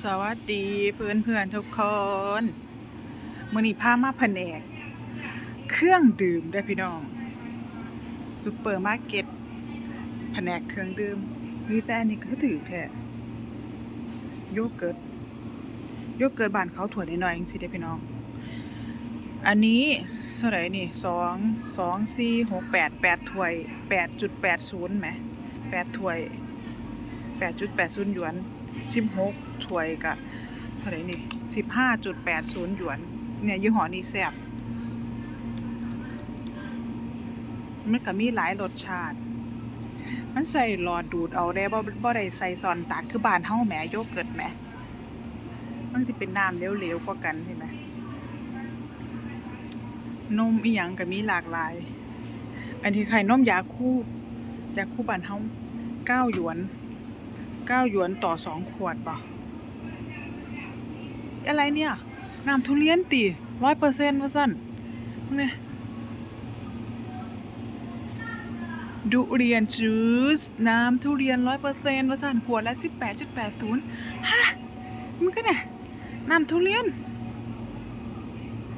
สวัสดีเพื่อนเพื่อนทุกคนมือนี้พามาแผนก เครื่องดื่มได้พี่น้องซูเปอร์มาร์เก็ตแผนกเครื่องดื่มมีแต่อันนี้ก็ถือแท้โยเกิร์ตโยเกิร์ตบานเขาถั่วน้อยๆจังสิได้พี่น้อง อันนี้เท่าไหร่นี่สองสองสี่หกแปดแปดถ้วยแปดจุดแปดศูนย์ไหมแปดถ้วยแปดจุดแปดศูนย์หยวน สิบหกถ้วยกะเท่าไหร่นี่สิบห้าจุดแปดศูนย์หยวน เนี่ยยี่ห้อนี้แซ่บมันก็มีหลายรสชาติ มันใส่หลอดดูดเอาได้บ่บ่ได้ใส่ซอนตักคือบ้านเฮาแหมโยเกิร์ตแหมมันสิเป็นน้ำเหลวๆกว่ากันใช่ไหมนมอีหยังก็มีหลากหลาย อันที่ไข่นมยาคู่ยาคู่บ้านเฮาเก้าหยวน เก้าหยวนต่อสองขวดป่ะอะไรเนี่ย น้ำทุเรียนตีร้อยเปอร์เซ็นต์ว่าสั้นเนี่ยดุเรียนจูสน้ำทุเรียนร้อยเปอร์เซ็นต์ว่าสั้นขวดละสิบแปดจุดแปดศูนย์ฮะมันก็เนี่ยน้ำทุเรียน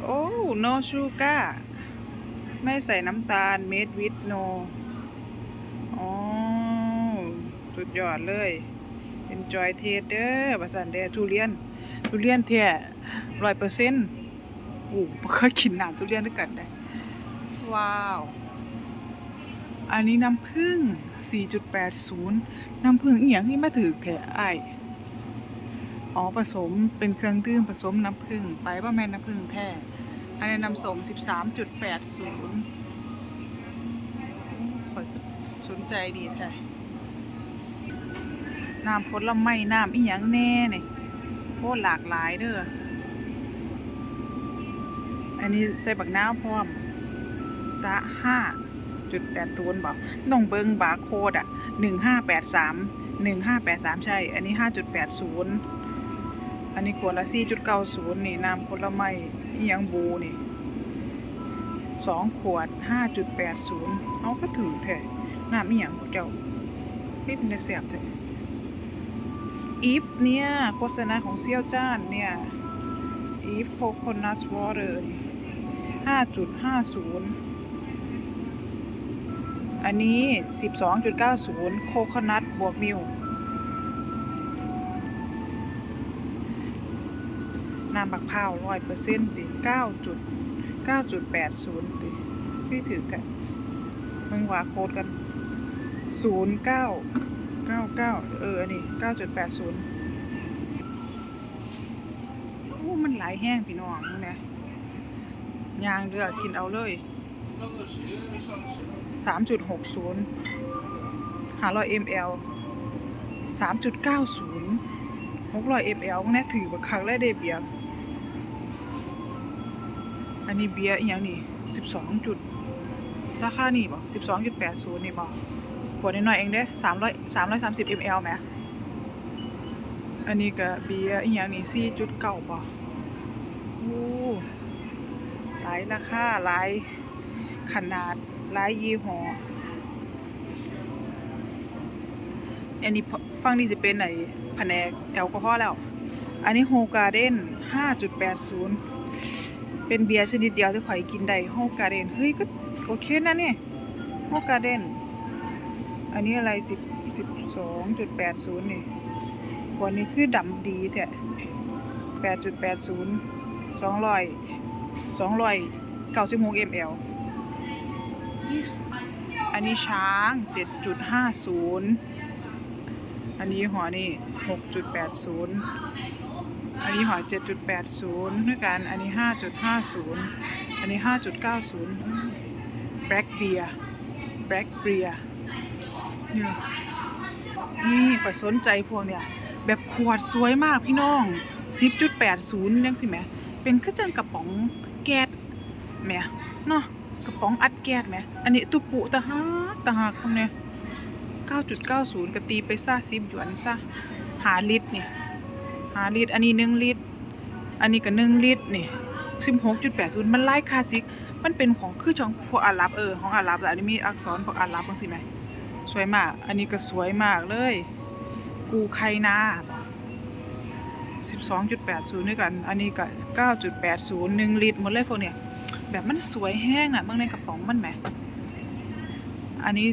โอ้ no sugar ไม่ใส่น้ำตาล made with no อ๋อ สุ ดยอดเลย enjoy taste เด้อภาษาเด้อทุเรียน ทุเรียนแท้ร้อยเปอร์เซ็นต์โอ้บ่เคยกินน้ำทุเรียนด้วยกันได้ ว้าว อันนี้น้ำผึ้ง4.80 น้ำผึ้งอีหยังที่มาถือแค่อ้ายอ๋อผสมเป็นเครื่องดื่มผสมน้ำผึ้งไปว่าแม่น้ำผึ้งแท้อันนี้น้ำส้ม13.80ข่อยสนใจดีแท้ น้ำผลไม้น้ำอีหยังแน่นี่โคตรหลากหลายเด้ออันนี้ใส่บักน้าวพร้อมซะห้าจุดแปดศูนย์บอกต้องเบิงบาร์โคดอะหนึ่งห้าแปดสามหนึ่งห้าแปดสามใช่ อันนี้ห้าจุดแปดศูนย์อันนี้ขวดละสี่จุดเก้าศูนย์นี่น้ำผลไม้อีหยังบูนี่สองขวดห้าจุดแปดศูนย์เอาก็ถือแท้น้ำอีหยังของเจ้านี่เป็นเสียบแท้อี อีฟเนี่ยโฆษณาของเซี่ยวจ้านเนี่ยอีฟโคโคนัสวอเตอร์ห้าจุดห้าศูนย์อันนี้สิบสองจุดเก้าศูนย์โคโคนัทบวกมิลน้ำบักพร้าวร้อยเปอร์เซ็นต์ติเก้าจุดเก้าจุดแปดศูนย์ติพี่ถือกันมึงว่าโค้ดกันศูนย์เก้า เก้าเก้าเอออันนี้เก้าจุดแปดศูนย์โอ้มันหลายแห้งพี่น้องมึงนี่ยางเดือกินเอาเลยสามจุดหกศูนย์หาร้อยเอ็มแอลสามจุดเก้าศูนย์หกร้อยมลมึงเนี่ถือบักคักและเดเบียร์อันนี้เบียร์อีกอย่างนี่สิบสองจุดราคานี่บ่สิบสองจุดแปดศูนย์นี่บ่ข วดน้อยเองเด้สามร้อยสามร้อยสามสิบมลไหมอันนี้ก็เบียร์อีหยังนี่สี่จุดเก้าป่ะโอ้หลายราคาหลายขนาดหลายยี่ห้ออันนี้ฟังนี่จะเป็นไหนแผนกแอลกอฮอล์แล้ว อันนี้โฮการ์เด้นห้าจุดแปดศูนย์เป็นเบียร์ชนิดเดียวที่ข่อยกินได้โฮการ์เด้นเฮ้ยก็โอเคนะเนี่ยโฮการ์เด้น อันนี้อะไรสิบสิบสองจุดแปดศูนย์นี่ขวดนี้คือดำดีแท้แปดจุดแปดศูนย์สองร้อยสองร้อยเก้าสิบหกมลอันนี้ช้างเจ็ดจุดห้าศูนย์อันนี้หัวนี่หกจุดแปดศูนย์อันนี้หัวเจ็ดจุดแปดศูนย์ด้วยกัน อันนี้ห้าจุดห้าศูนย์อันนี้ห้าจุดเก้าศูนย์แบล็กเบียร์แบล็กเบียร์ เนี่ยนี่ข่อยสนใจพวกเนี่ย แบบขวดสวยมากพี่น้อง10.80ยังสิแหมเป็นคือจังกระป๋องแก๊สแหมเนาะกระป๋องอัดแก๊สแหมอันนี้ตุปุตะหักตะหักพวกเนี่ย9.90กะตีไปซะ10หยวนซะหาลิตรนี่หาลิตรอันนี้1ลิตร อันนี้ก็1ลิตรนี่16.80มันไล่คาสสิก มันเป็นของคือของพวกอาหรับเออของอาหรับแต่อันนี้มีอักษรพวกอาหรับบางสิแหม สวยมาก อันนี้ก็สวยมากเลย กูไคนา12.80 ด้วยกัน อันนี้ก็ 9.80 1 ลิตรหมดเลยพวกเนี้ยแบบมันสวยแห้งน่ะเบางในกระป๋องมันแหม อันนี้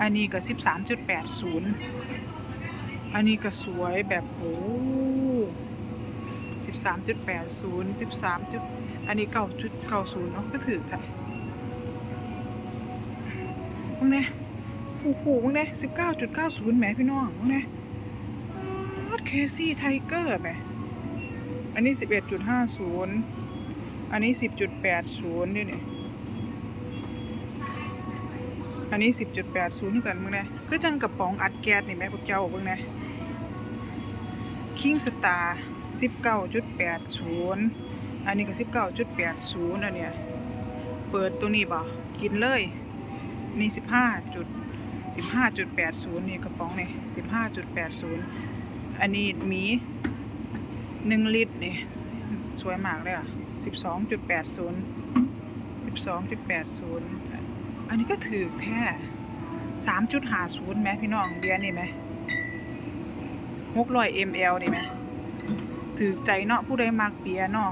อันนี้ก็ 13.80 อันนี้ก็สวยแบบโอ้13.80 13 อันนี้ 9.90 เนาะก็ถือไทย มึงเนี่ยโอ้โหมึงเนี่ย19.90แหมพี่น้องมึงเนี่ยเคซี่ไทเกอร์แหมอันนี้11.50อันนี้10.80นี่เนี่ยอันนี้10.80ด้วยกันมึงเนี่ยคือจังกระป๋องอัดแก๊สนี่แหมพวกเจ้ามึงเนี่ยคิงสตาร์สิบเก้าจุดแปดศูนย์อันนี้ก็สิบเก้าจุดแปดศูนย์อันเนี้ยเปิดตัวนี้บ่กินเลย นี่สิบห้าจุดสิบห้าจุดแปดศูนย์นี่กระป๋องนี่สิบห้าจุดแปดศูนย์อันนี้หมีหนึ่งลิตรนี่สวยมากเลยอะสิบสองจุดแปดศูนย์สิบสองจุดแปดศูนย์อันนี้ก็ถือแท้สามจุดห้าศูนย์ไหมพี่น้องเบียร์นี่ไหมหกร้อย ml นี่ไหมถือใจเนาะผู้ใดมักเบียร์เนาะ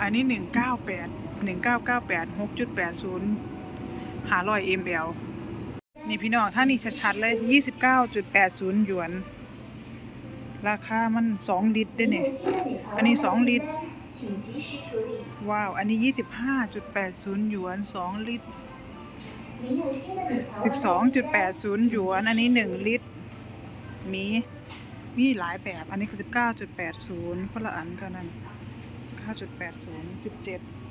อันนี้หนึ่งเก้าแปด 1998 6.80 500 ml นี่พี่น้องถ้านี่ชัดๆเลย 29.80 หยวน ราคามัน 2 ลิตรได้เนี่ยอันนี้ 2 ลิตร ว้าว อันนี้ 25.80 หยวน 2 ลิตร 12.80 หยวน อันนี้ 1 ลิตร มีมีหลายแบบ อันนี้คือ 19.80 คนละอันกันนั่น9.80 17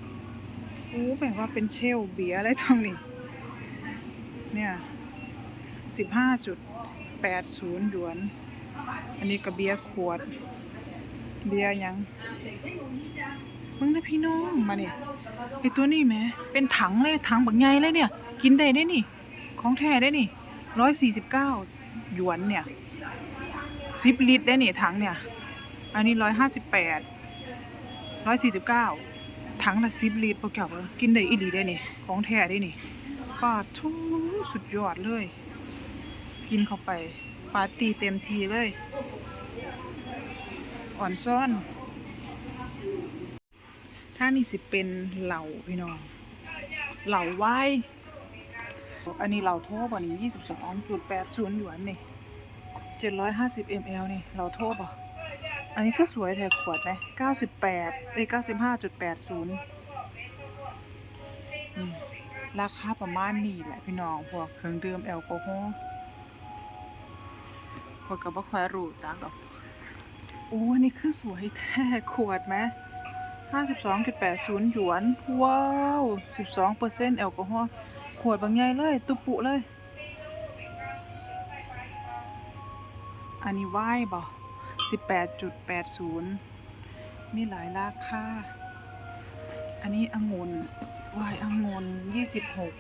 โอ้แปลว่าเป็นเชลเบียอะไรตรงนี้ เนี่ยสิบห้าจุดแปดศูนย์หยวน อันนี้ก็เบียขวด เบียยังมึงนะพี่น้องมาเนี่ยไอตัวนี้แหมเป็นถังเลยถังบักใหญ่เลยเนี่ย กินได้ได้นี่ ของแท้ได้นี่ร้อยสี่สิบเก้าหยวนเนี่ยสิบลิตรได้นี่ถังเนี่ย อันนี้ร้อยห้าสิบแปดร้อยสี่สิบเก้า ถังละสิบลิตรพวกเก่ากินได้อีหลีได้นี่ ของแท้ได้นี่ปาทูสุดยอดเลย กินเข้าไปปาตีเต็มทีเลย อ่อนซ่อนถ้านี่สิเป็นเหล่าพี่น้องเหล่าไว้อันนี้เหล่าโทบอันนี้ยี่สิบสองจุดแปดศูนย์หยวนนี่เจ็ดร้อยห้าสิบมลนี่เหล่าโทบอะ อันนี้ก็สวยแถขวดไหมเก้าสิบแปดเอ้ยเก้าสิบห้าจุดแปดศูนย์ราคาประมาณนี้แหละพี่น้อง พวกเครื่องดื่มแอลกอฮอล์พวกกับว่าคอยรูจักหรอกโอ้อันนี้คือสวยแท้ขวดไหม52.80หยวน ว้าว12%แอลกอฮอล์ขวดบางใหญ่เลย ตุปุเลย อันนี้ไหวบ่ 18.80 มีหลายราคา อันนี้องุ่นวายองุ่น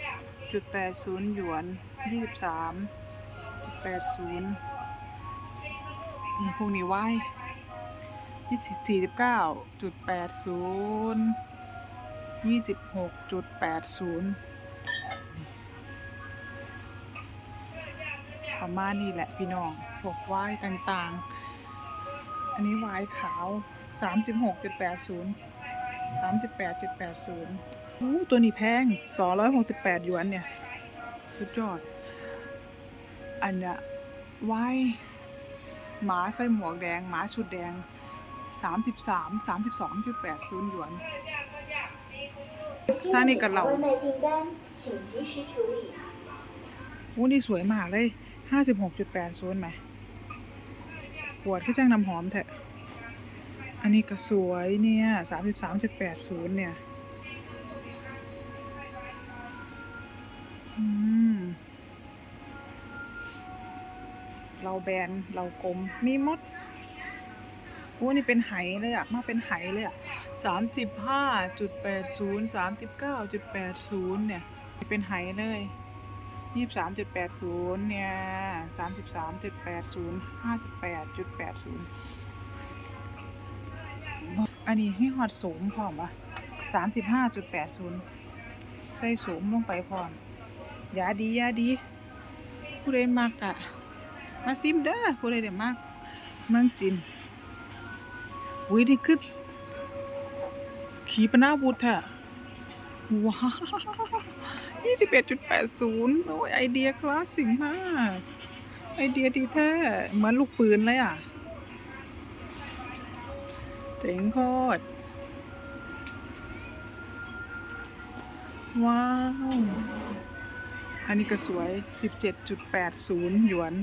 26.80 หยวน 23.80 นี่พวกนี้วาย์ยี่สิบหกจุดแปดศูนย์ประมาณนี้แหละพี่น้องพวกวายต่างๆ อันนี้วายขาวสามสิบหกจุดแปดศูนย์สามสิบแปดจุดแปดศูนย์ตัวนี้แพงสองร้อยหกสิบแปดหยวนเนี่ย สุดยอด อันน่ะวายหมาใส่หมวกแดง หมาชุดแดงสามสิบสามสามสิบสองจุดแปดศูนย์หยวนซานี่กับเราโอ้นี่สวยมากเลยห้าสิบหกจุดแปดศูนย์ไหม ขวดคือจังน้ำหอมแท้อันนี้ก็สวยเนี่ยสามสิบสามจุดแปดศูนย์เนี่ย อืม เราแบน เรากลม มีมดโอ้นี่เป็นไหเลยอะมาเป็นไหเลยอะสามสิบห้าจุดแปดศูนย์สามสิบเก้าจุดแปดศูนย์เนี่ย เป็นไหเลย ยี่สามจุดแปดศูนย์เนี่ยสามสิบสามจุดแปดศูนย์ห้าสิบแปดจุดแปดศูนย์อันนี้ให้หอดสูงพร้อมปะสามสิบห้าจุดแปดศูนย์ใส่สูงลงไปพร้อมยาดียาดีผู้ใดมักอะมาซิมเด้อผู้ใดเดี๋ยวมากเมืองจีนอุ้ยนี่คือขี่ปนาวุธอะ ว้าวยี่สิบเอ็ดจุดแปดศูนย์โอ้ยไอเดียคลาสสิกมาก ไอเดียดีแท้ เหมือนลูกปืนเลยอะ เจ๋งโคตร ว้าว อันนี้ก็สวย 17.80 หยวน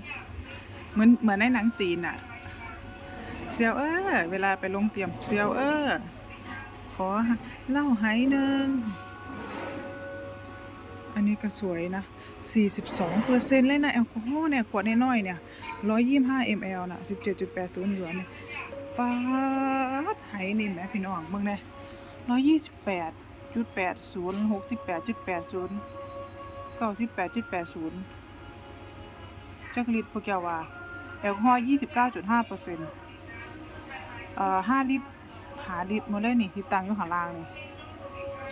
เหมือนเหมือนในหนังจีนอะเซียวเออเวลาไปลงเตรียมเซียวเออขอเล่าไห้หนึ่ง อันนี้ก็สวยนะ 42เปอร์เซ็นต์เลยนะแอลกอฮอล์เนี่ย ขวดน้อยๆเนี่ย 125 ml นะ17.80หยวนเนี่ยป๊าดไหนี่แหมพี่น้องเบิ่งได้128.80 68.80 98.80จักลิตรพวกเจ้าว่าแอลกอฮอล์29.5เปอร์เซ็นต์เอ่อ5ลิตรหาลิตรมดเลยนี่ที่ตั้งอยู่ข้างล่างนี่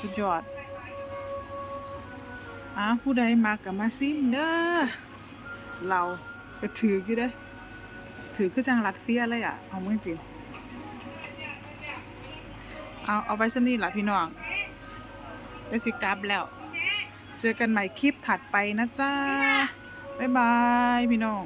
สุดยอด อ้าผู้ใดมากับมาซิมเด้อเราก็ถือกี่ได้อถือคือจังรัดเฟียเลยอะ เอามือจริงเอาเอาไว้สนี่ล่ะพี่น้องได้สิกลับแล้ว เจอกันใหม่คลิปถัดไปนะจ้าบ๊ายบาย พี่น้อง